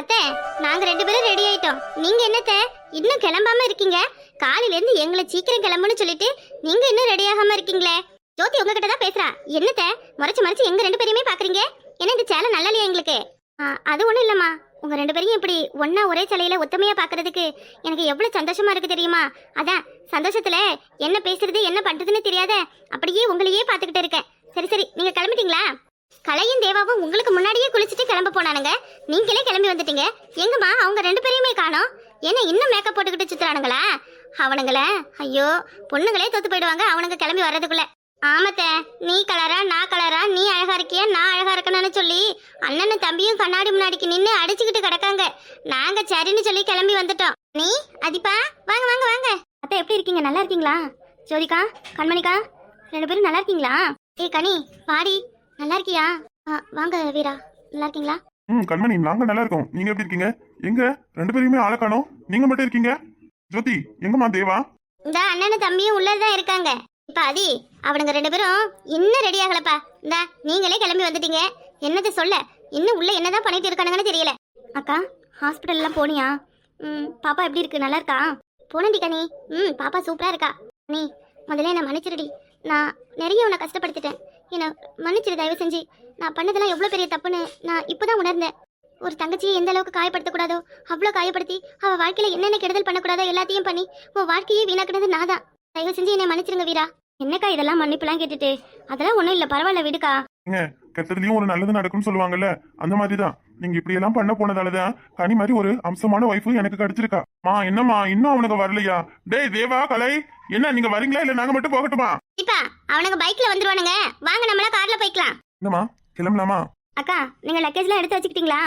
அத்தை நாங்க ரெண்டு பேரும் ரெடி ஆயிட்டோம். நீங்க என்னத்த? இன்னும் கிளம்பாம இருக்கீங்க? காலையில இருந்து எங்களை சீக்கிரம் கிளம்புன்னு சொல்லிட்டு நீங்க இன்னும் ரெடி ஆகாம இருக்கீங்களே? ஜோதி உங்ககிட்ட தான் பேசுறா. என்னத்த? முறைச்சு முறைச்சு எங்க ரெண்டு பேரையுமே பாக்குறீங்க? ஏன்னா இந்த சேலை நல்லா இல்லையா எங்களுக்கு? ஆ, அது ஒண்ணும் இல்லம்மா. உங்க ரெண்டு பேரையும் இப்படி ஒன்னா ஒரே சிலையில ஒத்துமையா பாக்குறதுக்கு எனக்கு எவ்வளவு சந்தோஷமா இருக்கு தெரியுமா? அதான் சந்தோஷத்துல என்ன பேசுறது என்ன பண்றதுன்னு தெரியாத அப்படியே உங்களையே பாத்துக்கிட்டு இருக்கேன். சரி சரி நீங்க கிளம்பிட்டீங்களா? கலையும் தேவாவும் உங்களுக்கு முன்னாடியே குளிச்சுட்டு கிளம்ப போனானுங்க. நீங்களே கிளம்பி வந்துட்டீங்க. எங்கம்மா அவங்க ரெண்டு பேரையுமே காணோம். என்ன இன்னும் மேக்கப் போட்டுக்கிட்டு சுத்துறானுங்களா? அவனுங்கள? ஐயோ பொண்ணுங்களே தோத்து போயிடுவாங்க. அவனுங்க கிளம்பி வர்றதுக்குள்ள. ஆமத்த நீ கலரா நான் கலரா நீ அழகா இருக்கியா நான் அழகா இருக்கணும்னு சொல்லி அண்ணனும் தம்பியும் கண்ணாடி முன்னாடிக்கு நின்று அடிச்சுக்கிட்டு கிடக்காங்க. நாங்க சரின்னு சொல்லி கிளம்பி வந்துட்டோம். நீ அதிப்பா வாங்க வாங்க வாங்க. அத்தை எப்படி இருக்கீங்க? நல்லா இருக்கீங்களா? ஜோதிகா கண்மணிக்கா ரெண்டு பேரும் நல்லா இருக்கீங்களா? ஏ கனி பாடி நல்லா இருக்கியா வாங்க வீரா. நல்லா இருக்கீங்களா ம் கண்மணி நாங்க நல்லா இருக்கோம் நீங்க எப்படி இருக்கீங்க? எங்க? ரெண்டு பேருமே ஆளை காணோம். நீங்க மட்டும் இருக்கீங்க? ஜோதி எங்கம்மா தேவா? இந்த அண்ணனும் தம்பியும் உள்ளதான் இருக்காங்க. இப்ப அதி அவனுங்க ரெண்டு பேரும் இன்னும் ரெடி ஆகலப்பா. இந்த நீங்களே கிளம்பி வந்துட்டீங்க. என்னது சொல்ல? இன்னும் உள்ள என்னதான் பண்ணிட்டு இருக்கானுங்கன்னு தெரியல. அக்கா ஹாஸ்பிட்டல்லாம் போனியா? ம் பாப்பா எப்படி இருக்கு? நல்லா இருக்கா போனடி கனி. ம் பாப்பா சூப்பரா இருக்கா. நீ முதல்ல என்ன மன்னிச்சிருடி. நான் நிறைய உன்னை கஷ்டப்படுத்திட்டேன். என்னை மன்னிச்சிரு தயவு செஞ்சு. நான் பண்ணதெல்லாம் எவ்வளோ பெரிய தப்புன்னு நான் இப்போ தான் உணர்ந்தேன். ஒரு தங்கச்சியை எந்த அளவுக்கு காயப்படுத்தக்கூடாதோ அவ்வளோ காயப்படுத்தி அவள் வாழ்க்கையில் என்னென்ன கெடுதல் பண்ணக்கூடாதோ எல்லாத்தையும் பண்ணி உன் வாழ்க்கையே வீணாக்கினது நான் தான் தயவு செஞ்சு என்னை மன்னிச்சிருங்க வீரா. என்னக்கா இதெல்லாம் மன்னிப்புலாம் கேட்டுட்டு? அதெல்லாம் ஒன்றும் இல்லை பரவாயில்ல விடுக்கா. ஏங்க கெட்டதுலயும் ஒரு நல்லது நடக்கும்னு சொல்லுவாங்கல்ல அந்த மாதிரி தான் நீங்க இப்படி எல்லாம் பண்ண போனதாலதான் கனி மாதிரி ஒரு அம்சமான ஒய்ஃபு எனக்கு கிடைச்சிருக்கா. மா என்னம்மா இன்னும் அவனுக்கு வரலையா? டேய் தேவா கலை என்ன நீங்க வரீங்களா இல்ல நாங்க மட்டும் போகட்டுமா? இப்பா அவனுங்க பைக்ல வந்துருவானுங்க. வாங்க நம்மளா கார்ல போய்க்கலாம். என்னம்மா கிளம்பலாமா அக்கா நீங்க லக்கேஜ்லாம் எடுத்து வச்சுக்கிட்டீங்களா?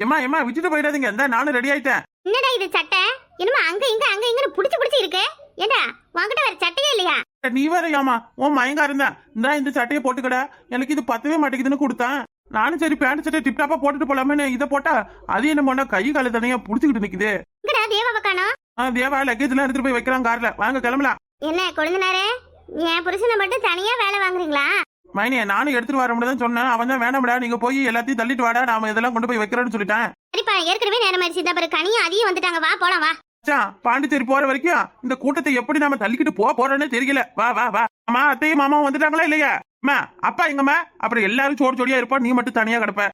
ஏமா ஏமா விட்டுட்டு போயிடாதீங்க. இந்த நானும் ரெடி ஆயிட்டேன். என்னடா இது சட்டை? என்னமா அங்க இங்க அங்க இங்கன்னு புடிச்சு புடிச்சு இருக்கு. ஏண்டா உன்கிட்ட வேற சட்டையே இல்லையா? நீ வேற ஏமா உன் மயங்கா இருந்தா. இந்த இந்த சட்டையை போட்டுக்கட. எனக்கு இது பத்தவே மாட்டேங்குதுன்னு கொடுத்தேன். நானும் சரி பேண்ட் சட்டை டிப் டாப்பா போட்டுட்டு போலாமேன்னு இதை போட்டா அது என்ன பண்ணா கை கால தனியா புடிச்சுக்கிட்டு நிக்குது. தேவா லக்கேஜ் எல்லாம் எடுத்துட்டு போய் வைக்கலாம் கார்ல. வாங்க கிளம்பலாம். என்ன கொழுந்தனாரே? என் புருஷனை மட்டும் தனியா வேலை வாங்குறீங்களா? மைனிய நானும் எடுத்துட்டு வரமுடியும் தான் சொன்னேன். அவன் தான் வேணாம்டா நீங்க போய் எல்லாத்தையும் தள்ளிட்டு வாடா. நாம இதெல்லாம் கொண்டு போய் வைக்கிறேன்னு சொல்லிட்டேன். சரிப்பா ஏற்கனவே நேரம் ஆயிடுச்சு. இந்த பிறகு கனியும் அதிகம் வந்துட்டாங்க. வா போலாம் வா. பாண்டிச்சேரி போற வரைக்கும் இந்த கூட்டத்தை எப்படி நாம தள்ளிக்கிட்டு போக போறோன்னு தெரியல. வா வா வா. அம்மா அத்தையும் மாமாவும் வந்துட்டாங்களா இல்லையா? அம்மா அப்பா எங்கம்மா? அப்புறம் எல்லாரும் சோடு சோடியா இருப்பா நீ மட்டும் தனியா கிடப்ப.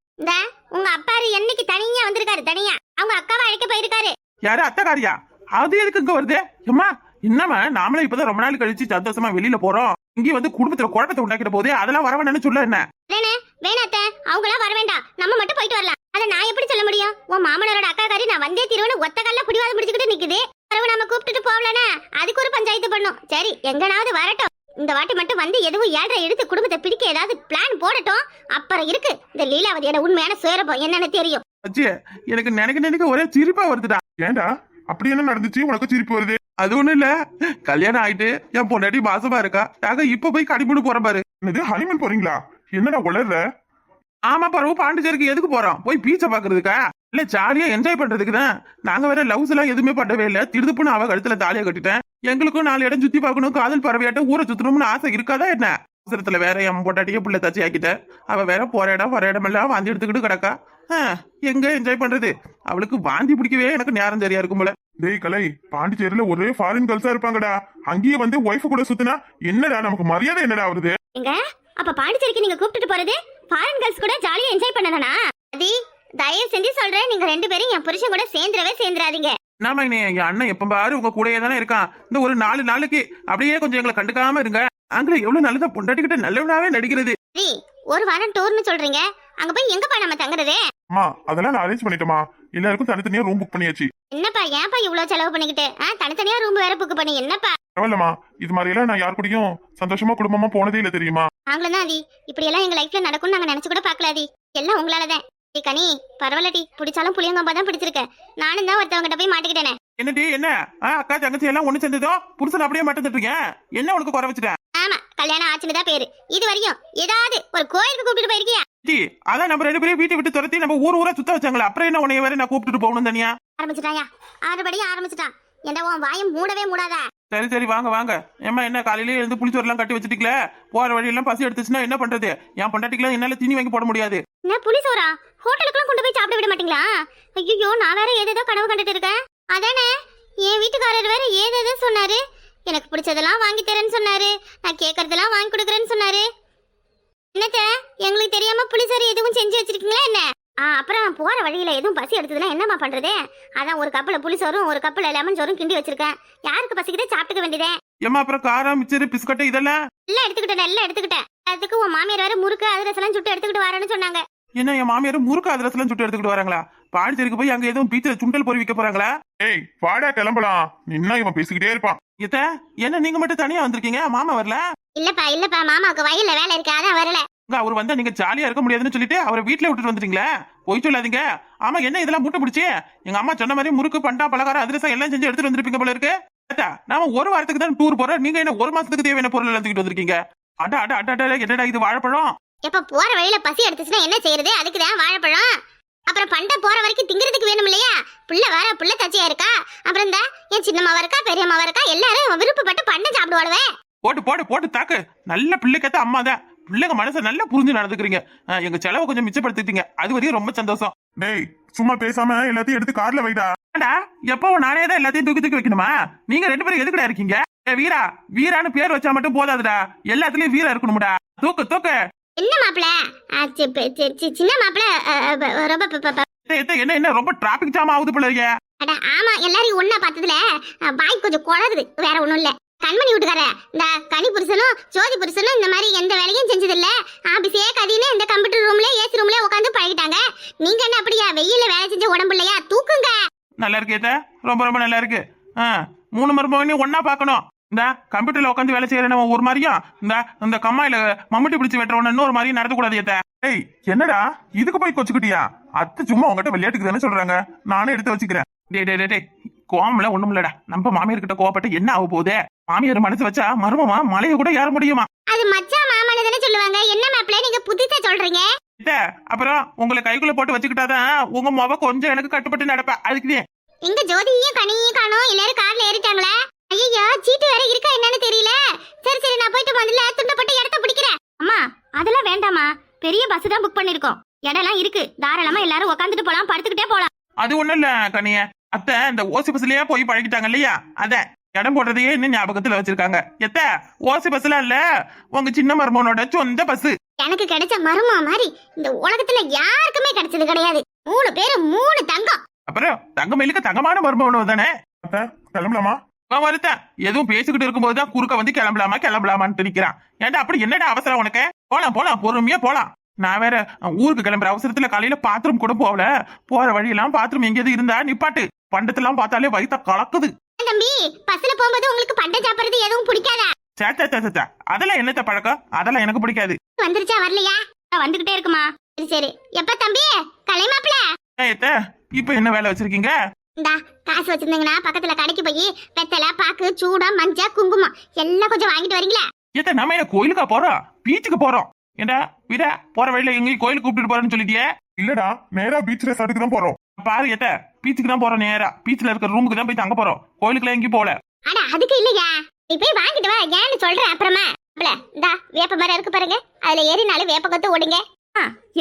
உங்க அப்பாரு என்னைக்கு தனியா வந்திருக்காரு தனியா? அவங்க அக்காவை அழைக்க போயிருக்காரு. யாரு? அத்தைக்காரியா? அது எதுக்கு இங்க வருது? அம்மா என்னம்மா நாமளே இப்பதான் ரொம்ப நாள் கழிச்சு சந்தோஷமா வெளியில போறோம். இங்கே வந்து குடும்பத்துல குழப்பத்தை உண்டாக்கிட்ட போதே அதெல்லாம் வரவேன்னு சொல்ல என்ன? வேணே வேணாத்த அவங்களாம் வர வேண்டாம். நம்ம மட்டும் போயிட்டு வரலாம். அத நான் எப்படி சொல்ல முடியும்? உன் மாமனாரோட அக்காக்காரி நான் வந்தே திருவனு ஒத்த கல்ல புடிவாதம் முடிச்சுக்கிட்டு நிக்குது. பிறகு நம்ம கூப்பிட்டுட்டு போகலனா அதுக்கு ஒரு பஞ்சாயத்து பண்ணும். சரி எங்கனாவது வரட்டும். இந்த வாட்டி மட்டும் வந்து எதுவும் ஏழரை எடுத்து குடும்பத்தை பிடிக்க ஏதாவது பிளான் போடட்டும். அப்புறம் இருக்கு. இந்த லீலாவதியோட உண்மையான சுயரபம் என்னன்னு தெரியும். அச்சி எனக்கு நினைக்க நினைக்க ஒரே சிரிப்பா வருதுடா. ஏன்டா? அப்படி என்ன நடந்துச்சு? உனக்கு சிரிப்பு வருது. அது ஒண்ணும் இல்ல. கல்யாணம் ஆயிட்டு என் பொண்டாட்டி மாசமா இருக்கா. நாங்க இப்ப போய் கடிமுடு போற பாரு. என்னது ஹனிமன் போறீங்களா? என்னடா உளர்ற? ஆமா பரவு பாண்டிச்சேரிக்கு எதுக்கு போறோம்? போய் பீச்சை பாக்குறதுக்கா? இல்ல ஜாலியா என்ஜாய் பண்றதுக்கு தான். நாங்க வேற லவ்ஸ் எல்லாம் எதுவுமே பண்ணவே இல்ல. திருதுப்புன்னு அவ கழுத்துல தாலியா கட்டிட்டேன். எங்களுக்கும் நாலு இடம் சுத்தி பார்க்கணும் காதல் பறவையாட்டம் ஊரை சுத்தணும்னு ஆசை இருக்காதா என்ன? அவசரத்துல வேற என் பொண்டாட்டியே புள்ள தச்சு ஆக்கிட்டேன் அவ வேற போற இடம் வர இடம் எல்லாம் வாந்தி எடுத்துக்கிட்டு கிடக்கா. எங்க என்ஜாய் பண்றது? அவளுக்கு வாந்தி பிடிக்கவே எனக்கு நேரம் சரியா இருக்கும் போல. டேய் கலை பாண்டிச்சேரியில ஒரே ஃபாரின் கேர்ள்ஸா இருப்பாங்கடா. அங்கேயே வந்து ஒய்ஃப் கூட சுத்தினா என்னடா நமக்கு மரியாதை என்னடா வருது எங்க? அப்ப பாண்டிச்சேரிக்கு நீங்க கூப்பிட்டுட்டு போறது? ஃபாரின் கேர்ள்ஸ் கூட ஜாலியா என்ஜாய் பண்ணனா அதி தயவு செஞ்சு சொல்றேன். நீங்க ரெண்டு பேரும் என் புருஷன் கூட சேர்ந்துடவே சேர்ந்துடாதீங்க. நாம எங்க அண்ணன் எப்ப பாரு உங்க கூடயே தானே இருக்கான். இந்த ஒரு நாலு நாளைக்கு அப்படியே கொஞ்சம் எங்களை கண்டுக்காம இருங்க. அங்க எவ்வளவு நல்லதா பொண்டாட்டிக்கிட்ட நல்லவனாவே நடிக்கிறது. சரி ஒரு வாரம் டூர்னு சொல்றீங்க. அங்க போய் எங்கப்பா நம்ம தங்குறது? அம்மா அதெல்லாம் நான் அரேஞ்ச் பண்ணிட்டோமா எல்லாருக்கும் தனித்தனியா ரூம் புக் பண்ணியாச்சு. என்னப்பா ஏன்ப்பா இவ்வளவு செலவு பண்ணிக்கிட்டு? ஆ, தனித்தனியா ரூம் வேற புக் பண்ணி என்னப்பா? பரவாயில்லம்மா. இது மாதிரி எல்லாம் நான் யார் கூடயும் சந்தோஷமா குடும்பமா போனதே இல்ல தெரியுமா? நாங்களும் தான் அதி இப்படி எல்லாம் எங்க லைஃப்ல நடக்கும்னு நாங்க நினைச்சு கூட பார்க்கல அதி எல்லாம் உங்களாலதான். ஏய் கனி பரவாயில்லடி. பிடிச்சாலும் புளியங்கம்பா தான் பிடிச்சிருக்க. நானும் தான் ஒருத்தவங்கிட்ட போய் மாட்டிக்கிட்டேனே. என்னடி என்ன? அக்கா தங்கச்சி எல்லாம் ஒண்ணு சேர்ந்ததோ? புருஷன் அப்படியே மட்டும் இருக்கேன் என்ன உனக்கு குறை வச்சுட்டேன் ஆமா கல்யாணம் ஆச்சுன்னு தான் பேரு. இது வரையும் ஏதாவது ஒரு கோயிலுக்கு கூப்பிட்டு போயிருக்கியா? டி, அதான் நம்ம ரெண்டு பேரும் வீட்டை விட்டு துரத்தி நம்ம ஊர் ஊரா சுத்த வச்சாங்களே. அப்புறம் என்ன உன்னைய வேற நான் கூப்பிட்டுட்டு போகணும் தனியா? ஆரம்பிச்சிட்டாயா? ஆறுபடியும் ஆரம்பிச்சிட்டான். ஏண்டா உன் வாயும் மூடவே மூடாத? சரி சரி வாங்க வாங்க. ஏம்மா என்ன காலையில எழுந்து புளிச்சோரெல்லாம் கட்டி வச்சுட்டீங்களே? போற வழியெல்லாம் பசி எடுத்துச்சுன்னா என்ன பண்றது? என் பொண்டாட்டிக்கெல்லாம் என்னால தீனி வாங்கி போட முடியாது. என்ன புளிசோரா ஹோட்டலுக்குலாம் கொண்டு போய் சாப்பிட விட மாட்டீங்களா? ஐயோ நான் வேற ஏதேதோ கனவு கண்டுட்டு இருக்கேன். அதானே என் வீட்டுக்காரர் வேற ஏதேதோ சொன்னாரு. எனக்கு பிடிச்சதெல்லாம் வாங்கி தரேன்னு சொன்னாரு. நான் கேட்கறதெல்லாம் வாங்கி கொடுக்குறேன்னு சொன்னாரு. என்னத்த எங்களுக்கு தெரியாம புளிசோறு எதுவும் செஞ்சு வச்சிருக்கீங்களா என்ன? ஆ அப்புறம் போற வழியில எதுவும் பசி எடுத்ததுன்னா என்னம்மா பண்றது? அதான் ஒரு கப்பில் புளிசோறும் ஒரு கப்பில் லெமன் சோறும் கிண்டி வச்சிருக்கேன். யாருக்கு பசிக்குதோ? சாப்பிட்டுக்க வேண்டியதே. ஏமா அப்புறம் காரம் மிச்சரு பிஸ்கட்டு இதெல்லாம்? எல்லாம் எடுத்துக்கிட்டேன் எல்லாம் எடுத்துக்கிட்டேன். அதுக்கு உன் மாமியார் வேற முறுக்கு அதிரசெல்லாம் சுட்டு எடுத்துக்கிட்டு வரேன்னு சொன்னாங்க. என்ன என் மாமியார் முறுக்கு அதிரசெல்லாம் சுட்டு எடுத்துக்கிட்டு வராங்களா? பாண்டிச்சேரிக்கு போய் அங்க எதுவும் பீச்சில் சுண்டல் பொறி வைக்க போறாங்களா? ஏய் வாடா கிளம்பலாம். நின்னா இவன் பேசிக்கிட்டே இருப்பான். இத்த என்ன நீங்க மட்டும் தனியா வந்திருக்கீங்க? மாமா வரல? இல்லப்பா இல்லப்பா மாமாவுக்கு வயல்ல வேலை இருக்கு அதான் வரல. அவர் வந்தா நீங்க ஜாலியா இருக்க முடியாதுன்னு சொல்லிட்டு அவரை வீட்ல விட்டுட்டு வந்துட்டீங்களே? போய் சொல்லாதீங்க. ஆமா என்ன இதெல்லாம் மூட்டை பிடிச்சி? எங்க அம்மா சொன்ன மாதிரி முறுக்கு பண்டா பலகாரம் அதிரசம் எல்லாம் செஞ்சு எடுத்துட்டு வந்திருப்பீங்க போல இருக்கு. நாம ஒரு வாரத்துக்கு தான் டூர் போறோம். நீங்க என்ன ஒரு மாசத்துக்கு தேவையான பொருள் எல்லாம் தூக்கிட்டு வந்திருக்கீங்க? அட அட அட அட என்னடா இது வாழைப்பழம்? எப்ப போற வழியில பசி எடுத்துச்சுன்னா என்ன செய்யறது? அதுக்கு தான் வாழைப்பழம். அப்புறம் பண்டை போற வரைக்கும் திங்கிறதுக்கு வேணும் இல்லையா? புள்ள வேற புள்ள தச்சியா இருக்கா? அப்புறம் இந்த என் சின்னம்மாவா இருக்கா பெரியம்மாவா இருக்கா? எல்லாரும் விருப்பப்பட்டு பண்டை சாப்பிடுவாளுவே. போட்டு போட்டு போட்டு தாக்கு. நல்ல பிள்ளைக்கத்த அம்மா தான் பிள்ளைங்க மனசை நல்லா புரிஞ்சு நடந்துக்கிறீங்க. எங்க செலவை கொஞ்சம் மிச்சப்படுத்திட்டீங்க. அது வரையும் ரொம்ப சந்தோஷம். டேய் சும்மா பேசாம எல்லாத்தையும் எடுத்து கார்ல வைடா. ஏண்டா எப்பவும் நானே தான் எல்லாத்தையும் தூக்கி தூக்கி வைக்கணுமா? நீங்க ரெண்டு பேரும் எதுக்குடா இருக்கீங்க? ஏ வீரா வீரான்னு பேர் வச்சா மட்டும் போதாதுடா. எல்லாத்துலயும் வீரா இருக்கணும்டா. தூக்கு தூக்கு. என்ன மாப்பிள? சின்ன மாப்பிள ரொம்ப என்ன என்ன ரொம்ப டிராபிக் ஜாம் ஆகுது அட ஆமா எல்லாரையும் ஒண்ணா பார்த்ததுல வாய் கொஞ்சம் குளறுது வேற ஒண்ணும் இல்ல. கண்மணி வீட்டுக்கார இந்த கனி புருஷனும் ஜோதி புருஷனும் இந்த மாதிரி எந்த வேலையும் செஞ்சது இல்ல ஆபீஸே கதின்னு இந்த கம்ப்யூட்டர் ரூம்ல ஏசி ரூம்ல உட்காந்து பழகிட்டாங்க. நீங்க என்ன அப்படியா வெயில்ல வேலை செஞ்ச உடம்பு இல்லையா? தூக்குங்க. நல்லா இருக்கு ஏத்த ரொம்ப ரொம்ப நல்லா இருக்கு. ஆ, மூணு மருமகனையும் ஒன்னா பார்க்கணும். இந்த கம்ப்யூட்டர்ல உட்காந்து வேலை செய்யறவன் ஒரு மாதிரியும் இந்த இந்த கம்மாயில மம்முட்டி பிடிச்சு வெட்டுறவன இன்னொரு மாதிரியும் நடத்தக்கூடாது ஏத்த ஏய் என்னடா? இதுக்கு போய் கொச்சுக்கிட்டியா? அத்தை சும்மா உங்ககிட்ட விளையாட்டுக்கு தானே சொல்றாங்க. நானே எடுத்து வச்சுக்கிறேன். டே டே டே டே கோவம்ல ஒண்ணும் இல்லடா. நம்ம மாமியார் கிட்ட கோவப்பட்டு என்ன ஆக போகுதே? மாமியார் மனசு வச்சா மருமமா மலையை கூட ஏற முடியுமா? அது மச்சான் மாமனு தானே சொல்லுவாங்க. என்ன மாப்பிள நீங்க புதுசா சொல்றீங்க? அப்புறம் உங்களை கைக்குள்ள போட்டு வச்சுக்கிட்டாதான் உங்க முக கொஞ்சம் எனக்கு கட்டுப்பட்டு நடப்ப. அதுக்கு இங்க ஜோதியும் கனியும் காணோம். எல்லாரும் கார்ல ஏறிட்டாங்களே. ஐயோ சீட்டு வேற இருக்கா என்னன்னு தெரியல. சரி சரி நான் போயிட்டு முதல்ல துண்டப்பட்ட இடத்த பிடிக்கிறேன். அம்மா அதெல்லாம் வேண்டாமா பெரிய பஸ் தான் புக் பண்ணிருக்கோம். இடம்லாம் இருக்கு. தாராளமா எல்லாரும் உட்காந்துட்டு போலாம். படுத்துக்கிட்டே போலாம். அது ஒண்ணும் இல்ல கனிய. அத்தை இந்த ஓசி பஸ்லயே போய் பழகிட்டாங்க இல்லையா? அத இடம் போடுறதையே இன்னும் ஞாபகத்துல வச்சிருக்காங்க. எத்த ஓசி பஸ்ல இல்ல? உங்க சின்ன மருமகனோட சொந்த பஸ் எனக்கு கிடைச்ச மருமா மாதிரி இந்த உலகத்துல யாருக்குமே கிடைச்சது கிடையாது. மூணு பேரு மூணு தங்கம். அப்புறம் தங்கமயிலுக்கு தங்கமான மருமகனோ தானே? அத்தை கிளம்பலாமா? அவன் வருத்தன் எதுவும் பேசிக்கிட்டு இருக்கும்போது தான் குறுக்க வந்து கிளம்பலாமா கிளம்பலாமான்னு நிக்கிறான். ஏன்டா அப்படி என்னடா அவசரம் உனக்கு? போலாம் போலாம் பொறுமையா போலாம். நான் வேற ஊருக்கு கிளம்புற அவசரத்துல காலையில பாத்ரூம் கூட போகல. போற வழியெல்லாம் பாத்ரூம் எங்கேயாவது இருந்தா நிப்பாட்டு. பண்டத்தெல்லாம் பார்த்தாலே வயித்த கலக்குது. தம்பி பஸ்ல போகும்போது உங்களுக்கு பண்டை சாப்பிடுறது எதுவும் பிடிக்காதா? சே, சே, சே, சே, சே. அதெல்லாம் என்னத்த பழக்கம்? அதெல்லாம் எனக்கு பிடிக்காது. வந்துருச்சா வரலையா? வந்துகிட்டே இருக்குமா. சரி சரி. எப்ப தம்பி? கலை மாப்பிள ஏத்த இப்ப என்ன வேலை வச்சிருக்கீங்க? இந்தா காசு வச்சிருந்தீங்கன்னா பக்கத்துல கடைக்கு போய் வெத்தலை பாக்கு சூடம் மஞ்சள் குங்குமம் எல்லாம் கொஞ்சம் வாங்கிட்டு வரீங்களா? ஏத்த நம்ம என்ன கோயிலுக்கா போறோம்? பீச்சுக்கு போறோம். ஏண்டா வீட போற வழியில எங்கேயும் கோயிலுக்கு கூப்பிட்டு போறேன்னு சொல்லிட்டியே? இல்லடா நேரா பீச் ரெசார்ட்டுக்கு தான் போறோம். பாரு ஏத்த பீச்சுக்கு தான் போறோம் நேரா. பீச்ல இருக்கிற ரூமுக்கு தான் போய் தங்க போறோம். கோயிலுக்குலாம் எங்கேயும் போல. அட அதுக்கு இல்லையா? நீ போய் வாங்கிட்டு வா. ஏன்னு சொல்றேன் அப்புறமா. இந்தா வேப்ப மரம் இருக்கு பாருங்க. அதுல ஏறினாலும் வேப்ப கொத்து ஓடுங்க.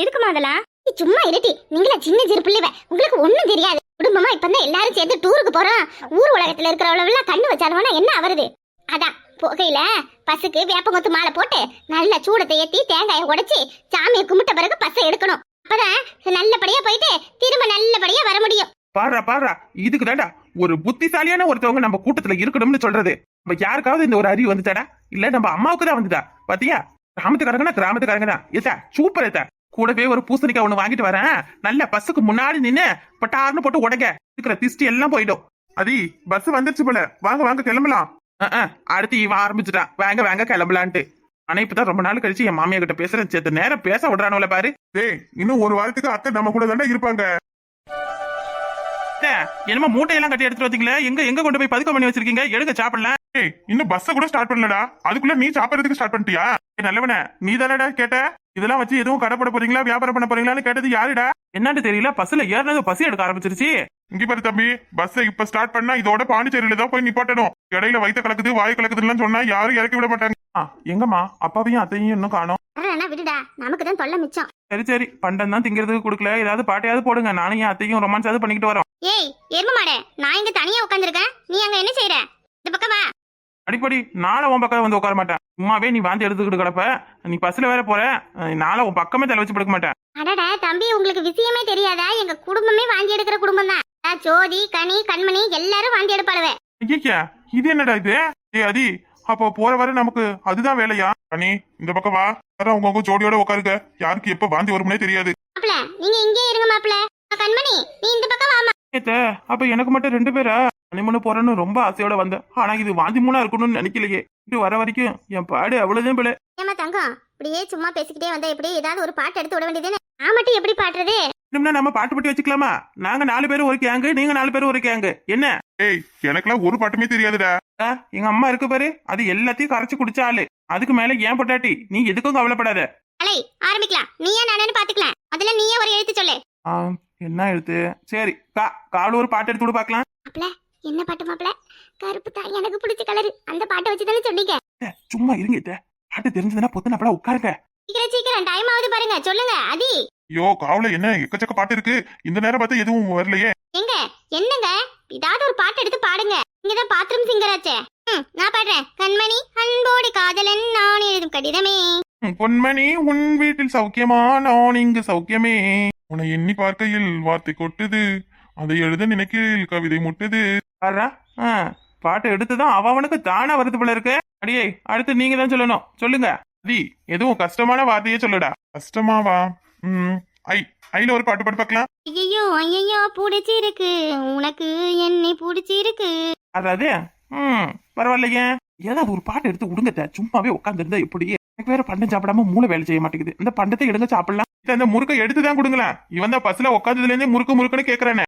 எதுக்குமா அதெல்லாம்? சும்மா இருட்டி நீங்களா சின்ன சிறு பிள்ளைவ. உங்களுக்கு ஒண்ணும் தெரியாது. குடும்பமா இப்பதான் எல்லாரும் சேர்ந்து டூருக்கு போறோம். ஊர் உலகத்துல இருக்கிறவளவெல்லாம் கண்ணு வச்சாலும்னா என்ன வருது அதான் புகையில பசுக்கு வேப்பங்கொத்து மாலை போட்டு நல்ல சூடத்தை ஏத்தி தேங்காயை உடைச்சி சாமியை கும்பிட்ட பிறகு பசை எடுக்கணும். அப்பதான் நல்லபடியா போயிட்டு திரும்ப நல்லபடியா வர முடியும். பாருடா பாருடா இதுக்கு தாண்டா ஒரு புத்திசாலியான ஒருத்தவங்க நம்ம கூட்டத்துல இருக்கணும்னு சொல்றது. நம்ம யாருக்காவது இந்த ஒரு அறிவு வந்துட்டாடா இல்ல நம்ம அம்மாவுக்கு தான் வந்துதா? பாத்தியா? கிராமத்துக்காரங்கன்னா கிராமத்துக்காரங்கனா தான் ஏத்தா சூப்பர் ஏத்தா. கூடவே ஒரு பூசணிக்காய் ஒண்ணு வாங்கிட்டு வரேன். நல்ல பஸ்ஸுக்கு முன்னாடி நின்னு பட்டாருன்னு போட்டு உடங்க. இருக்கிற திஷ்டி எல்லாம் போயிடும். அதி பஸ் வந்துருச்சு போல. வாங்க வாங்க கிளம்பலாம். அடுத்து இவன் ஆரம்பிச்சுட்டான். வாங்க வாங்க கிளம்பலான்ட்டு. ஆனா இப்பதான் ரொம்ப நாள் கழிச்சு என் மாமியா கிட்ட பேசுறேன். சேர்த்து நேரம் பேச விடுறானுல பாரு. டேய் இன்னும் ஒரு வாரத்துக்கு அத்தை நம்ம கூட தாண்டா இருப்பாங்க. அத்தை, என்னமோ மூட்டையெல்லாம் கட்டி எடுத்துட்டு வந்தீங்களே? எங்க எங்க கொண்டு போய் பதுக்கம் பண்ணி வச்சிருக்கீங்க? எடுக்க சாப்பிடலாம் ஏய் இன்னும் பஸ்ஸ கூட ஸ்டார்ட் பண்ணலடா. அதுக்குள்ள நீ சாப்பிடறதுக்கு ஸ்டார்ட் பண்ணிட்டியா? நல்லவனே நீ தானடா கேட்ட? இதெல்லாம் வச்சு எதுவும் கடை போட போறீங்களா? வியாபாரம் பண்ண போறீங்களான்னு கேட்டது யாருடா? என்னன்னு தெரியல பஸ்ல ஏறினது பசி எடுக்க ஆரம்பிச்சிருச்சு. இங்க பாரு தம்பி பஸ் இப்ப ஸ்டார்ட் பண்ணா இதோட பாண்டிச்சேரியில தான் போய் நிப்பாட்டணும். இடையில வயித்த கலக்குது வாய் கலக்குதுன்னு சொன்னா யாரும் இறக்கி விட மாட்டாங்க. ஆ, எங்கம்மா? அப்பாவையும் அத்தையும் இன்னும் காணோம். வரலன்னா விடுடா. நமக்கு தான் தொல்லை மிச்சம். சரி சரி. பண்டம் தான் திங்கிறதுக்கு கொடுக்கல. ஏதாவது பாட்டையாவது போடுங்க. நானும் என் அத்தையும் ரொமான்ஸாவது பண்ணிக்கிட்டு வரோம். ஏய் எரும மாடே. நான் இங்க தனியா உட்காந்துருக்கேன் நீ அங்க என்ன செய்யற இந்த பக்கம் வா. அடிப்படி நாளை உன் பக்கம் வந்து உட்கார மாட்டேன். சும்மாவே நீ வாந்தி எடுத்துக்கிட்டு கிடப்ப. நீ பஸ்ல வேற போற. அஹ் நாளை உன் பக்கமே தலை வச்சு படுக்க மாட்டேன். அடடா தம்பி உங்களுக்கு விஷயமே தெரியாதா? எங்க குடும்பமே வாந்தி எடுக்கிற குடும்பம் தான். ஜோதி கனி கண்மணி எல்லாரும் வாந்தி எடுப்பாளுவே. ஐயா இது என்னடா இது? ஏ அதி அப்போ போற வரை நமக்கு அதுதான் வேலையா? அண்ணி இந்த பக்கம் வா. யாரும் உங்க ஜோடியோட உட்காருங்க யாருக்கு எப்ப வாந்தி வரும்னே தெரியாது. மாப்பிள நீங்க இங்கே இருங்க மாப்பிள. கண்மணி நீ இந்த பக்கம் வாமா ஏத்த அப்ப எனக்கு மட்டும் ரெண்டு பேரா? அனிமனு போறேன்னு ரொம்ப ஆசையோட வந்தேன். ஆனா இது வாந்தி மூணா இருக்கணும்னு நினைக்கலையே. இது வர வரைக்கும் என் பாடு அவ்வளவுதான் பிள்ளை ஏமா தங்கம் இப்படியே சும்மா பேசிக்கிட்டே வந்தா எப்படி? ஏதாவது ஒரு பாட்டு எடுத்து விட வேண்டியதுன்னு நான் மட்டும் எப்படி பாடுறது? இன்னும்னா நம்ம பாட்டு பட்டி வச்சுக்கலாமா? நாங்க நாலு பேரும் ஒரு கேங்கு நீங்க நாலு பேரும் ஒரு கேங்கு என்ன? ஏய் எனக்கெல்லாம் ஒரு பாட்டுமே தெரியாதுடா. ஆ, எங்க அம்மா இருக்கு பாரு. அது எல்லாத்தையும் கரைச்சு குடிச்ச ஆளு. அதுக்கு மேல ஏன் பொட்டாட்டி நீ எதுக்கும் கவலைப்படாத. அலை ஆரம்பிக்கலாம். நீயே நானு பாத்துக்கலாம். அதுல நீயே ஒரு எழுத்து சொல்லு. ஆ, என்ன எழுத்து? சரி கா கால் ஒரு பாட்டு எடுத்து விடு பார்க்கலாம் மாப்பிள என்ன பாட்டு மாப்பிள? கருப்பு தான் எனக்கு பிடிச்ச கலர் அந்த பாட்டை வச்சு தானே சொன்னீங்க சும்மா இருங்க இத்த பாட்டு தெரிஞ்சதுன்னா பொத்து அப்படா உட்காருங்க. சீக்கிரம் சீக்கிரம் டைம் ஆகுது பாருங்க. சொல்லுங்க அதி. ஐயோ காவல என்ன எக்கச்சக்க பாட்டு இருக்கு? இந்த நேரம் பார்த்தா எதுவும் வரலையே. எங்க? என்னங்க? ஏதாவது ஒரு பாட்டு எடுத்து பாடுங்க. இங்கதான் பாத்ரூம் சிங்கராச்சே ம் நான் பாடுறேன். கண்மணி அன்போடு காதலன் நான் எழுதும் கடிதமே. பொன்மணி உன் வீட்டில் சௌக்கியமா? நான் இங்கு சௌக்கியமே. உன்னை எண்ணி பார்க்கையில் வார்த்தை கொட்டுது. அதை எழுத நினைக்கையில் கவிதை முட்டுது. பாடுறா ஆ, பாட்டு எடுத்துதான் அவ அவனுக்கு தானா வருது போல இருக்கு. அடியே அடுத்து நீங்க தான் சொல்லணும். சொல்லுங்க. தி எதுவும் கஷ்டமான வார்த்தையே சொல்லுடா. கஷ்டமாவா? ம் ஐ ஐல ஒரு பாட்டு பாட்டு பார்க்கலாம் ஐயோ ஐயோ பிடிச்சிருக்கு. உனக்கு என்னை பிடிச்சிருக்கு. அதாவது ம் பரவாயில்லையே. ஏதாவது ஒரு பாட்டு எடுத்து விடுங்க சும்மாவே உட்காந்துருந்தா எப்படி எனக்கு வேற பண்டம் சாப்பிடாம மூளை வேலை செய்ய மாட்டேங்குது. இந்த பண்டத்தை எடுங்க சாப்பிடலாம். இந்த முறுக்கை எடுத்து தான் கொடுங்களேன். இவன் தான் பஸ்ல உட்காந்ததுல இருந்தே முறுக்கு முறுக்குன்னு கேக்குறானே.